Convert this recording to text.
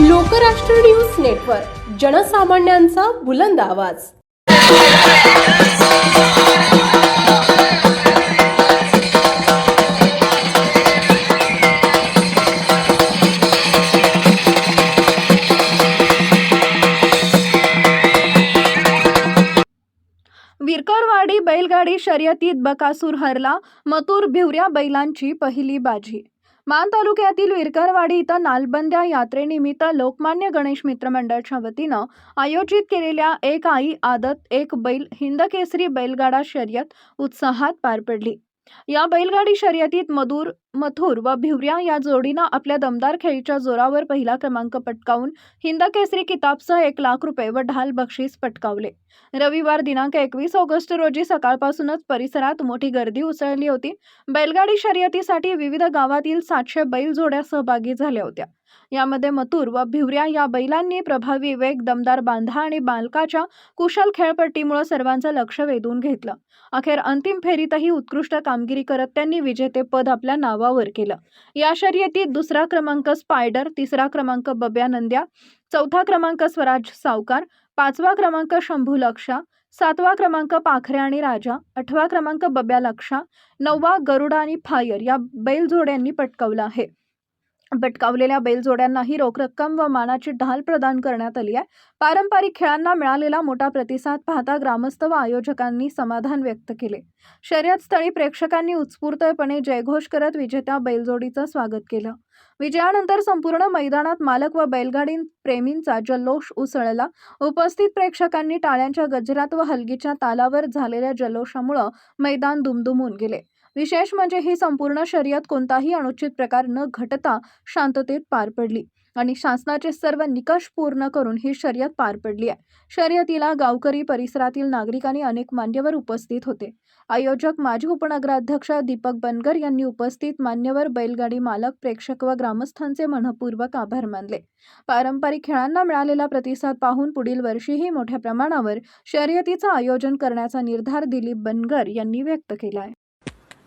Lokrashtra news network जनसामान्यांचा बुलंद आवाज. विरकरवाडी बैलगाडी शर्यतीत बकासूर हरला मतूर भिवऱ्या बैलांची पहिली बाजी. मान तालुक्यातील विरकरवाडी इथं नालबंद्या यात्रेनिमित्त लोकमान्य गणेश मित्र मंडळाच्या वतीनं आयोजित केलेल्या एक आई आदत एक बैल हिंदकेसरी बैलगाडा शर्यत उत्साहात पार पडली. या बैलगाडी शर्यतीत मधुर मथुर व भिवऱ्या या जोडीनं आपल्या दमदार खेळीच्या जोरावर पहिला क्रमांक पटकावून हिंदकेसरी किताबसह एक लाख रुपये व ढाल बक्षीस पटकावले. रविवार दिनांक एकवीस ऑगस्ट रोजी सकाळपासूनच परिसरात मोठी गर्दी उसळली होती. बैलगाडी शर्यतीसाठी विविध गावातील सातशे बैल जोड्या सहभागी झाल्या होत्या. यामध्ये मथुर व भिवऱ्या या बैलांनी प्रभावी वेग दमदार बांधा आणि बालकाच्या कुशल खेळपट्टीमुळे सर्वांचं लक्ष वेधून घेतलं. अखेर अंतिम फेरीतही उत्कृष्ट कामगिरी करत त्यांनी विजेतेपद आपल्या नावावर केलं. या शर्यतीत दुसरा क्रमांक स्पायडर तिसरा क्रमांक बब्या नंद्या चौथा क्रमांक स्वराज सावकार पाचवा क्रमांक शंभू लक्षा सातवा क्रमांक पाखरे आणि राजा आठवा क्रमांक बब्या लक्षा नववा गरुडा आणि फायर या बैलजोड्यांनी पटकवला आहे. पटकावलेल्या बैलजोड्यांनाही रोख रक्कम व मानाची ढाल प्रदान करण्यात आली आहे. पारंपरिक खेळांना मिळालेला मोठा प्रतिसाद पाहता ग्रामस्थ व आयोजकांनी समाधान व्यक्त केले. शर्यतस्थळी प्रेक्षकांनी उत्स्फूर्तपणे जयघोष करत विजेत्या बैलजोडीचं स्वागत केलं. विजयानंतर संपूर्ण मैदानात मालक व बैलगाडी प्रेमींचा जल्लोष उसळला. उपस्थित प्रेक्षकांनी टाळ्यांच्या गजरात व हलगीच्या तालावर झालेल्या जल्लोषामुळं मैदान दुमदुमून गेले. विशेष म्हणजे ही संपूर्ण शर्यत कोणताही अनुचित प्रकार न घटता शांततेत पार पडली आणि शासनाचे सर्व निकष पूर्ण करून ही शर्यत पार पडली आहे. शर्यतीला गावकरी परिसरातील नागरिक आणि अनेक मान्यवर उपस्थित होते. आयोजक माजी उपनगराध्यक्ष दीपक बनगर यांनी उपस्थित मान्यवर बैलगाडी मालक प्रेक्षक व ग्रामस्थांचे मनपूर्वक आभार मानले. पारंपरिक खेळांना मिळालेला प्रतिसाद पाहून पुढील वर्षीही मोठ्या प्रमाणावर शर्यतीचं आयोजन करण्याचा निर्धार दिलीप बनगर यांनी व्यक्त केला आहे.